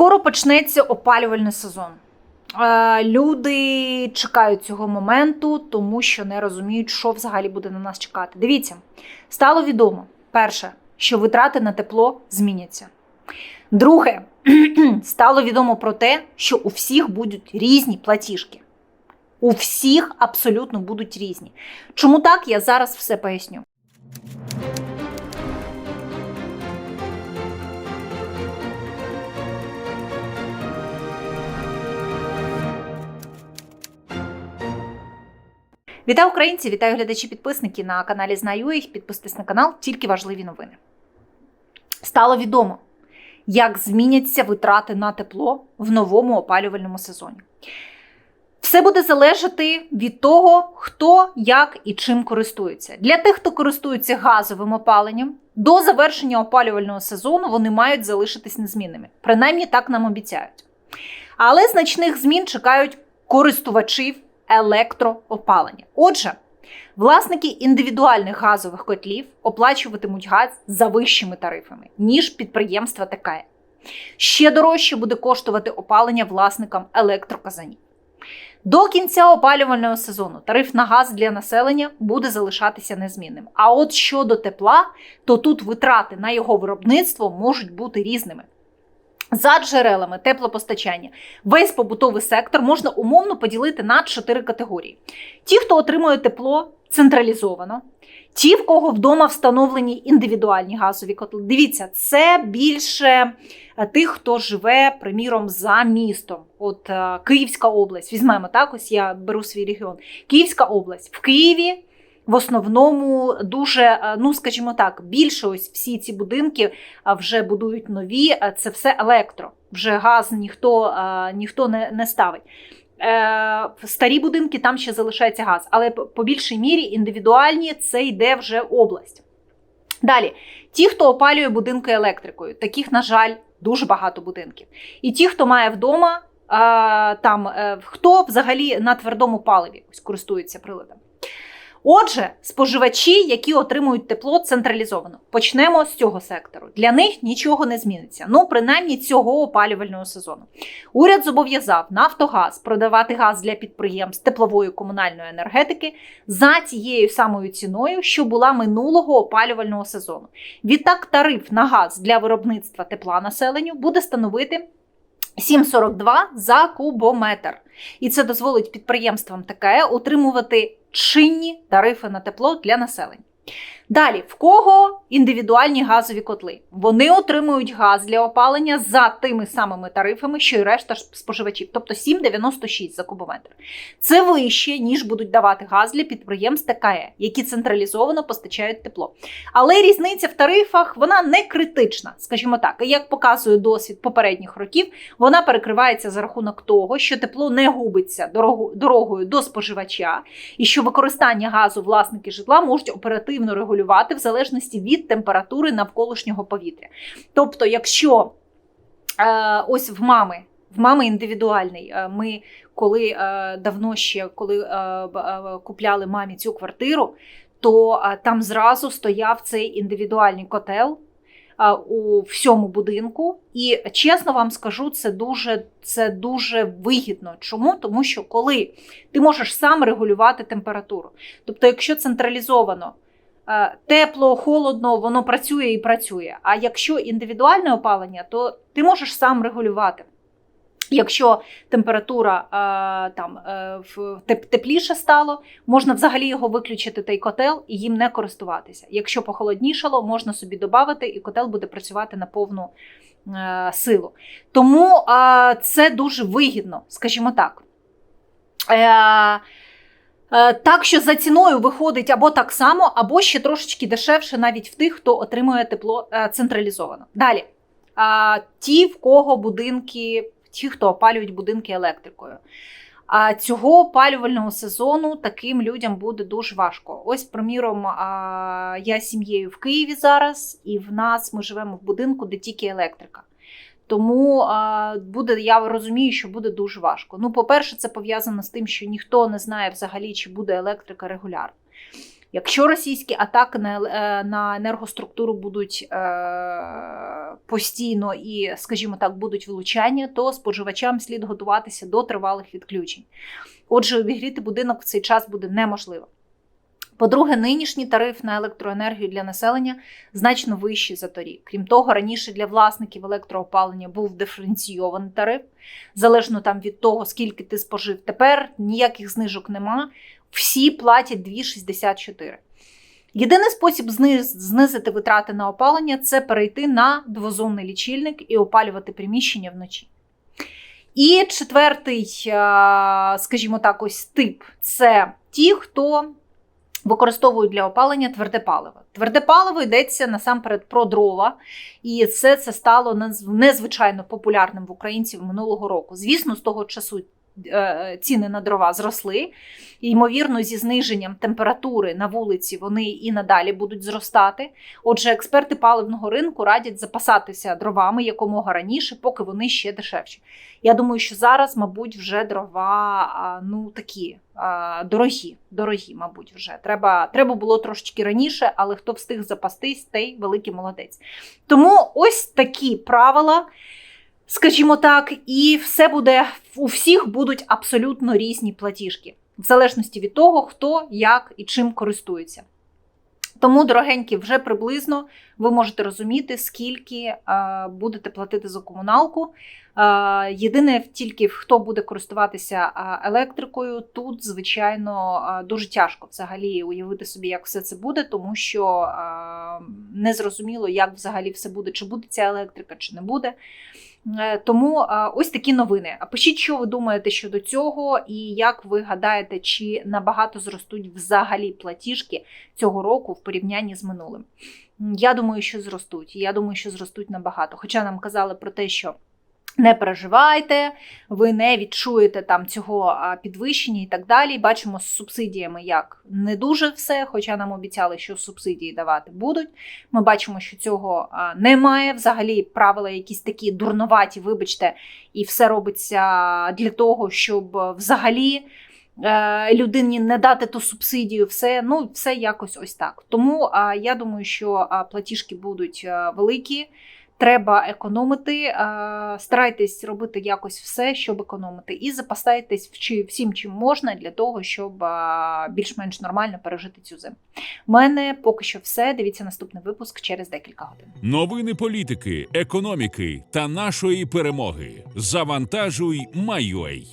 Скоро почнеться опалювальний сезон. Е, Люди чекають цього моменту, тому що не розуміють, що взагалі буде на нас чекати. Дивіться, стало відомо: перше, що витрати на тепло зміняться. Друге, стало відомо про те, що у всіх будуть різні платіжки. У всіх абсолютно будуть різні. Чому так, я зараз все поясню. Вітаю українці! Вітаю глядачі-підписники на каналі Знаю їх. Підписуйтесь на канал, тільки важливі новини. Стало відомо, як зміняться витрати на тепло в новому опалювальному сезоні. Все буде залежати від того, хто, як і чим користується. Для тих, хто користується газовим опаленням, до завершення опалювального сезону вони мають залишитись незмінними. Принаймні так нам обіцяють. Але значних змін чекають користувачів електроопалення. Отже, власники індивідуальних газових котлів оплачуватимуть газ за вищими тарифами, ніж підприємства ТКЕ. Ще дорожче буде коштувати опалення власникам електроказанів. До кінця опалювального сезону тариф на газ для населення буде залишатися незмінним. А от щодо тепла, то тут витрати на його виробництво можуть бути різними. За джерелами теплопостачання весь побутовий сектор можна умовно поділити на чотири категорії: ті, хто отримує тепло централізовано, ті, в кого вдома встановлені індивідуальні газові котли. Дивіться, це більше е, тих, хто живе, приміром, за містом. От е, Київська область, візьмемо так, ось я беру свій регіон. Київська область в Києві. В основному дуже, е, ну скажімо так, більше ось всі ці будинки е, вже будують нові. е, Це все електро. Вже газ ніхто, ніхто не, не ставить. В Старі будинки там ще залишається газ, але по більшій мірі індивідуальні це йде вже область. Далі, ті, хто опалює будинки електрикою, таких, на жаль, дуже багато будинків. І ті, хто має вдома, там хто взагалі на твердому паливі ось користується приладом. Отже, споживачі, які отримують тепло централізовано, почнемо з цього сектору. Для них нічого не зміниться. Ну, принаймні цього опалювального сезону. Уряд зобов'язав Нафтогаз продавати газ для підприємств теплової комунальної енергетики за тією самою ціною, що була минулого опалювального сезону. Відтак, тариф на газ для виробництва тепла населенню буде становити 7,42 за кубометр. І це дозволить підприємствам таке отримувати чинні тарифи на тепло для населення. Далі, в кого індивідуальні газові котли? Вони отримують газ для опалення за тими самими тарифами, що й решта споживачів, тобто 7,96 за кубометр. Це вище, ніж будуть давати газ для підприємств ТКЕ, які централізовано постачають тепло. Але різниця в тарифах вона не критична, скажімо так. І як показує досвід попередніх років, вона перекривається за рахунок того, що тепло не губиться дорогою до споживача, і що використання газу власники житла можуть оперативно регулювати в залежності від температури навколишнього повітря. Тобто, якщо е, ось в мами. В мами індивідуальний. Е, Ми коли е, давно ще коли купляли мамі цю квартиру, то там зразу стояв цей індивідуальний котел у всьому будинку. І чесно вам скажу, це дуже, це дуже вигідно. Чому? Тому що коли ти можеш сам регулювати температуру. Тобто, якщо централізовано. Е, Тепло, холодно, воно працює і працює. А якщо індивідуальне опалення, то ти можеш сам регулювати. Якщо температура е, там е, тепліше стало, можна взагалі його виключити той котел і їм не користуватися. Якщо похолоднішало, можна собі додати, і котел буде працювати на повну силу. Тому це дуже вигідно, скажімо так. Е, Так що за ціною виходить або так само, або ще трошечки дешевше, навіть в тих, хто отримує тепло е, централізовано. Далі, ті, в кого будинки, ті, хто опалюють будинки електрикою. А цього опалювального сезону таким людям буде дуже важко. Ось, приміром, я сім'єю в Києві зараз, і в нас ми живемо в будинку, де тільки електрика. Тому буде, я розумію, що буде дуже важко. Ну, по-перше, це пов'язано з тим, що ніхто не знає взагалі, чи буде електрика регулярно. Якщо російські атаки на, е, на енергоструктуру будуть е, постійно і, скажімо так, будуть влучання, то споживачам слід готуватися до тривалих відключень. Отже, обігріти будинок в цей час буде неможливо. По-друге, нинішній тариф на електроенергію для населення значно вищий за торік. Крім того, раніше для власників електроопалення був диференційований тариф, залежно там від того, скільки ти спожив. Тепер ніяких знижок нема. Всі платять 2,64. Єдиний спосіб знизити витрати на опалення це перейти на двозонний лічильник і опалювати приміщення вночі. І четвертий, скажімо так, ось тип це ті, хто використовують для опалення тверде паливо. Тверде паливо йдеться насамперед про дрова, і це, це стало незвичайно популярним в українців минулого року. Звісно, з того часу ціни на дрова зросли. І, ймовірно, зі зниженням температури на вулиці вони і надалі будуть зростати. Отже, експерти паливного ринку радять запасатися дровами якомога раніше, поки вони ще дешевші. Я думаю, що зараз, мабуть, вже дрова ну такі дорогі, дорогі, мабуть, вже треба, треба було трошечки раніше, але хто встиг запастись, той великий молодець. Тому ось такі правила. Скажімо так, і все буде у всіх будуть абсолютно різні платіжки, в залежності від того, хто як і чим користується. Тому, дорогенькі, вже приблизно ви можете розуміти, скільки е, будете платити за комуналку. Е, єдине, тільки хто буде користуватися е, електрикою, тут, звичайно, дуже тяжко взагалі уявити собі, як все це буде, тому що е, не зрозуміло, як взагалі все буде, чи буде ця електрика, чи не буде. Тому ось такі новини. А пишіть, що ви думаєте щодо цього, і як ви гадаєте, чи набагато зростуть взагалі платіжки цього року в порівнянні з минулим. Я думаю, що зростуть. Я думаю, що зростуть набагато. Хоча нам казали про те, що. Не переживайте, ви не відчуєте там цього підвищення і так далі. Бачимо з субсидіями, як не дуже все, хоча нам обіцяли, що субсидії давати будуть. Ми бачимо, що цього немає. Взагалі правила якісь такі дурноваті, вибачте, і все робиться для того, щоб взагалі людині не дати ту субсидію. Все, ну, все якось ось так. Тому я думаю, що платіжки будуть е, великі. Треба економити, е, старайтесь робити якось все, щоб економити, і запасайтесь вчи- всім, чим можна для того, щоб е, більш-менш нормально пережити цю зиму. У мене поки що все. Дивіться наступний випуск через декілька годин. Новини політики, економіки та нашої перемоги. Завантажуй, Майой.